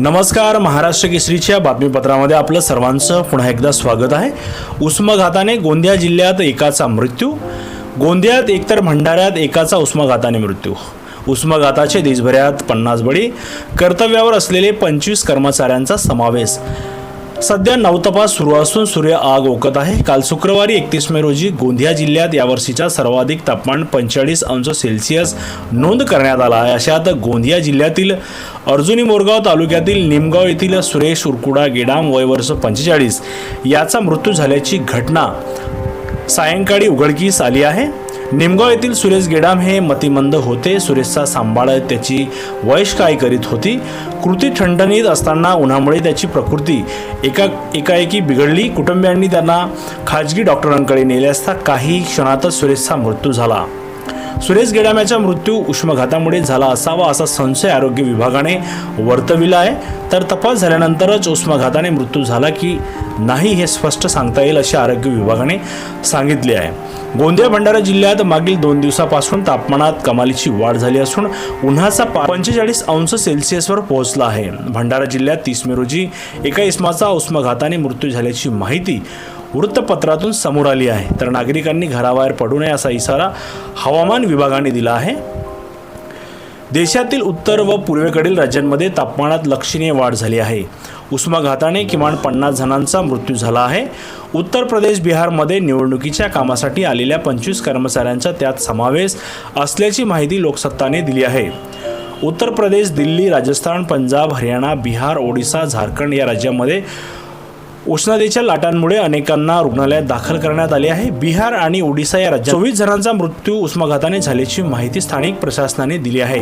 नमस्कार महाराष्ट्र केसरीच्या बातमीपत्रामध्ये आपलं सर्वांचं पुन्हा एकदा स्वागत आहे. उष्माघाताने गोंदिया जिल्ह्यात एकाचा मृत्यू गोंदियात एकतर भंडाऱ्यात एकाचा उष्माघाताने मृत्यू. उष्माघाताचे देशभरात पन्नास बळी कर्तव्यावर असलेले पंचवीस कर्मचाऱ्यांचा समावेश. सध्या नवतपास सुरू असून सूर्य आग ओकत आहे. काल शुक्रवारी एकतीस मे रोजी गोंदिया जिल्ह्यात यावर्षीचा सर्वाधिक तापमान पंचेचाळीस अंश सेल्सिअस नोंद करण्यात आला आहे. अशात गोंदिया जिल्ह्यातील अर्जुनी मोरगाव तालुक्यातील निमगाव येथील सुरेश उरकुडा गेडाम वय वर्ष पंचेचाळीस याचा मृत्यू झाल्याची घटना सायंकाळी उघडकीस आली आहे. निमगाव येथील सुरेश गेडाम हे मतिमंद होते. सुरेशचा सांभाळ त्याची वयश काय करीत होती? कृती ठणठणीत असताना उन्हामुळे त्याची प्रकृती एका एकाएकी बिघडली. कुटुंबियांनी त्यांना खाजगी डॉक्टरांकडे नेले असता काही क्षणातच सुरेशचा मृत्यू झाला. सुरेश गेडाम्याचा मृत्यू उष्माघातामुळे झाला असावा असा संशय आरोग्य विभागाने वर्तविला आहे. तर तपास झाल्यानंतरच उष्माघाताने मृत्यू झाला की नाही हे स्पष्ट सांगता येईल असे आरोग्य विभागाने सांगितले आहे. गोंदिया भंडारा जिल्ह्यात मागील दोन दिवसापासून तापमानात कमालीची वाढ झाली असून उन्हाचा पंचेचाळीस अंश सेल्सिअसवर पोहोचला आहे. भंडारा जिल्ह्यात तीस मे रोजी एका इस्माचा उष्माघाताने मृत्यू झाल्याची माहिती वृत्तपत्रातून समोर आली आहे. तर नागरिकांनी घराबाहेर पडू नये असा इशारा हवामान विभागाने दिला आहे. देशातील उत्तर व पूर्वेकडील राज्यांमध्ये तापमानात लक्षणीय वाढ झाली आहे. उष्माघाताने किमान पन्नास जणांचा मृत्यू झाला आहे. उत्तर प्रदेश बिहारमध्ये निवडणुकीच्या कामासाठी आलेल्या पंचवीस कर्मचाऱ्यांचा त्यात समावेश असल्याची माहिती लोकसत्ताने दिली आहे. उत्तर प्रदेश दिल्ली राजस्थान पंजाब हरियाणा बिहार ओडिसा झारखंड या राज्यांमध्ये उष्णतेच्या लाटांमुळे अनेकांना रुग्णालयात दाखल करण्यात आले आहे. बिहार आणि ओडिसा या राज्यात चोवीस जणांचा मृत्यू उष्माघाताने झाल्याची माहिती स्थानिक प्रशासनाने दिली आहे.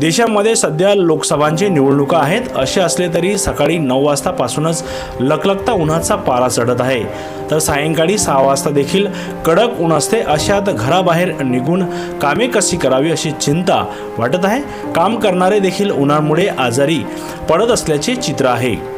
देशामध्ये सध्या लोकसभांची निवडणुका आहेत. असे असले तरी सकाळी नऊ वाजतापासूनच लकलकता उन्हाचा पारा चढत आहे. तर सायंकाळी सहा वाजता देखील कडक ऊन असते. अशात घराबाहेर निघून कामे कशी करावी अशी चिंता वाटत आहे. काम करणारे देखील उन्हामुळे आजारी पडत असल्याचे चित्र आहे.